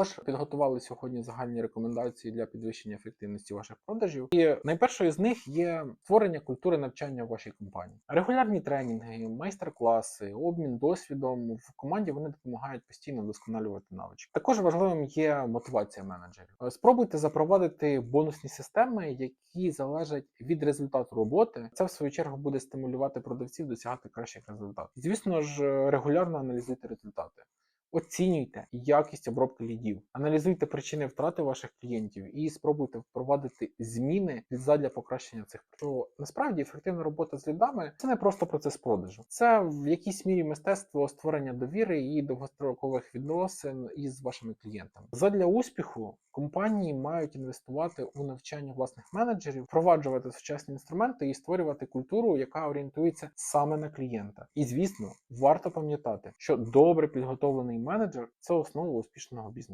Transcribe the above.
Також підготували сьогодні загальні рекомендації для підвищення ефективності ваших продажів. І найпершою з них є створення культури навчання в вашій компанії. Регулярні тренінги, майстер-класи, обмін досвідом в команді вони допомагають постійно вдосконалювати навички. Також важливим є мотивація менеджерів. Е, Спробуйте запровадити бонусні системи, які залежать від результату роботи. Це в свою чергу буде стимулювати продавців досягати кращих результатів. Звісно ж, регулярно аналізуйте результати. Оцінюйте якість обробки лідів, аналізуйте причини втрати ваших клієнтів і спробуйте впровадити зміни задля покращення цих. То насправді ефективна робота з лідами це не просто процес продажу, це в якійсь мірі мистецтво створення довіри і довгострокових відносин із вашими клієнтами. Задля успіху компанії мають інвестувати у навчання власних менеджерів, впроваджувати сучасні інструменти і створювати культуру, яка орієнтується саме на клієнта. І звісно, варто пам'ятати, що добре підготовлений менеджер це основа успішного бізнесу.